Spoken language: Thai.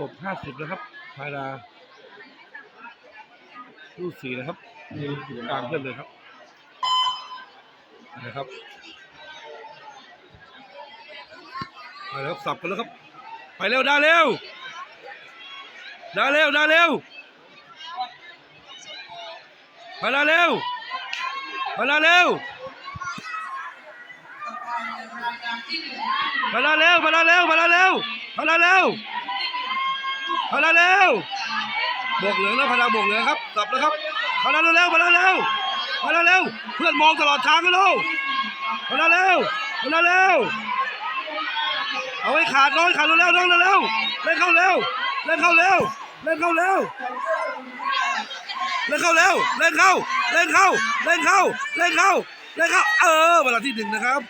กบห้าสิบนะครับพาราลูกสี่นะครับมีอยู่กลางเพื่อนเลยครับนะครับไปแล้วครับสับกันแล้วครับ ไปเร็วดาเร็วดาเร็วดาเร็วมาดาเร็วมาดาเร็วมาดาเร็วมาดาเร็วมาดาเร็วมาดาเร็ว มาดาเร็วบวกเหลืองนะพาราบวกเหลืองครับสับแล้วครับมาดาเร็วมาดาเร็วมาดาเร็วเพื่อนมองตลอดทางกันแล้วมาดาเร็วมาดาเร็วเอาไว้ขาดน้อยขาดเร็วๆน้องเร็วเล่นเข้าเร็วเล่นเข้าเร็วเล่นเข้าเร็วเล่นเข้าเร็วเล่นเข้าเล่นเข้าเล่นเข้าเล่นเข้าเล่นเข้าเออเวลาที่หนึ่งนะครับ